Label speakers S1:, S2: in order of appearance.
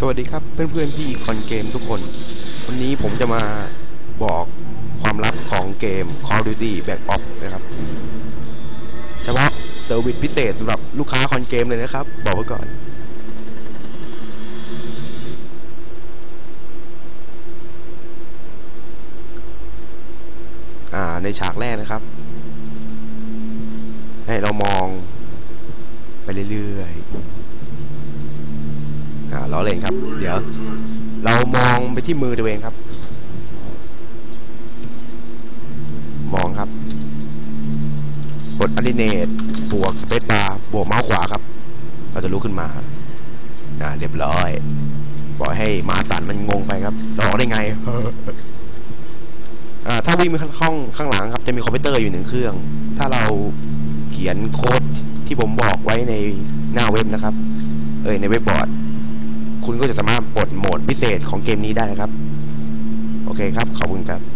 S1: สวัสดีครับเพื่อนๆพี่คอนเกมทุกคน วันนี้ผมจะมาบอกความลับของเกม Call of Duty Black Ops นะครับ เฉพาะเซอร์วิสพิเศษสำหรับลูกค้าคอนเกมเลยนะครับ บอกไว้ก่อน อ่าในฉากแรกนะครับ ให้เรามองไปเรื่อยๆ ล้อเล่นครับ เดี๋ยว เรามองไปที่มือตัวเองครับ มองครับ กดอลิเนตบวกสเปซบาร์บวกเมาส์ขวาครับ เราจะลุกขึ้นมาอ่าเรียบร้อยปล่อยให้มาสันมันงงไปครับเราออกได้ไงอ่าถ้าวิ่งไปข้างห้องข้างหลังครับ จะมีคอมพิวเตอร์อยู่หนึ่งเครื่อง ถ้าเราเขียนโค้ดที่ผมบอกไว้ในหน้าเว็บนะครับ เอ้ยในเว็บบอร์ด คุณก็จะสามารถปลดโหมดพิเศษของเกมนี้ได้นะครับ โอเคครับ ขอบคุณครับ